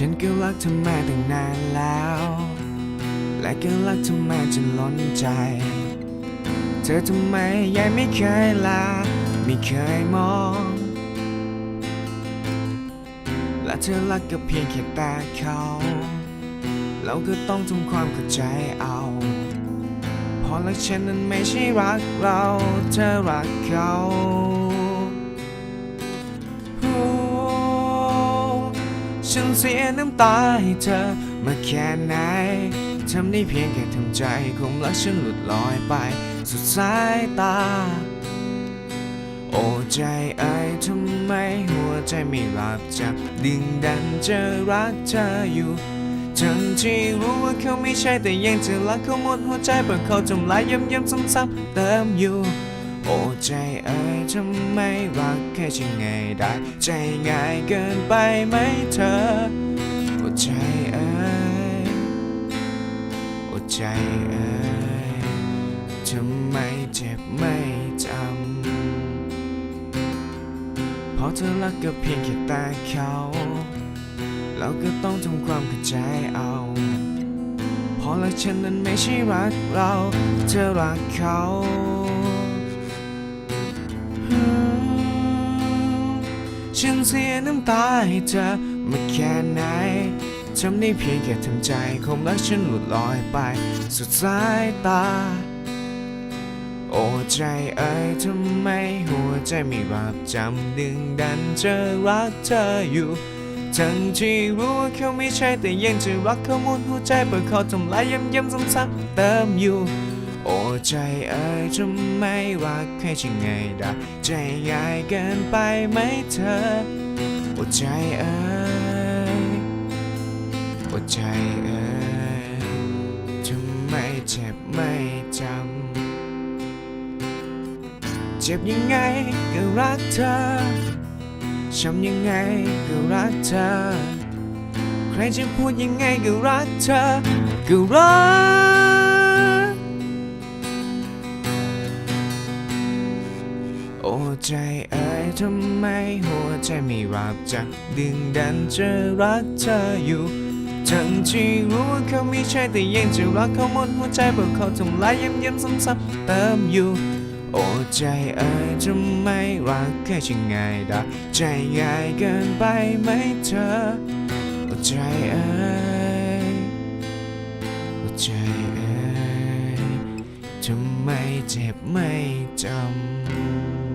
ฉันก็รักเธอมาตั้งนานแล้ว และก็รักเธอมาจนล้นใจ เธอทำไมยังไม่เคยลา ไม่เคยมอง และเธอรักก็เพียงแค่ตาเขา เราก็ต้องทำความเข้าใจเอา เพราะรักฉันนั้นไม่ใช่รักเรา เธอรักเขา ฉันเสียน้ำตาให้เธอมาแค่ไหนทำได้เพียงแค่ทำใจคงรักฉันหลุดลอยไป สุดสายตา โอ้ใจเอ้ยทำไมหัวใจไม่รับจับดึงดันจะรักเธออยู่ทั้งที่รู้ว่าเขาไม่ใช่แต่ยังจะรักเขาหมดหัวใจเพราะเขาทำลายย้ำๆซ้ำๆเติมอยู่ โอ้ใจเอ้ยทำไมรักแค่ยังไงได้ ใจง่ายเกินไปไหมเธอ โอ้ใจเอ้ยโอ้ใจเอ้ยทำไมเจ็บไม่จำเพราะเธอรักก็เพียงแค่ตาเขาเราก็ต้องทำความเข้าใจเอาเพราะรักฉันนั้นไม่ใช่รักเรา เธอรักเขา ฉันเสียน้ำตาให้เธอมาแค่ไหนทำได้เพียงแค่ทำใจคงรักฉันหลุดลอยไปสุดสายตา โอ้ใจเอ้ยทำไมหัวใจม่รับจำดึงดันจะรักเธออยู่ ทั้งที่รู้ว่าเขาไม่ใช่แต่ยังจะรักเขาหมดหัวใจเพราะเขาทำลายย้ำๆซ้ำๆเติมอยู่ โอ้ใจเอ้ยทำไมรักให้ฉันไงได้ใจง่ายเกินไปไหมเธอ โอ้ใจเอ้ยโอ้ใจเอ้ยทำไมเจ็บไม่จำ เจ็บยังไงก็รักเธอ ช้ำยังไงก็รักเธอ ใครจะพูดยังไงก็รักเธอ ก็รัก ใจเอ้ยทำไมหัวใจไม่รับจะดึงดันจะรักเธออยู่ทั้งที่รู้ว่าเขาไม่ใช่แต่ยังจะรักเขาหมดหัวใจเพราะเขาทำลายย้ำๆซ้ำๆเติมอยู่ โอ้ใจเอ้ยทำไมรักแค่ยังไงได้ใจง่ายเกินไปไหมเธอโอ้ใจเอ้ยโอ้ใจเอ้ยทำไมเจ็บไม่จำ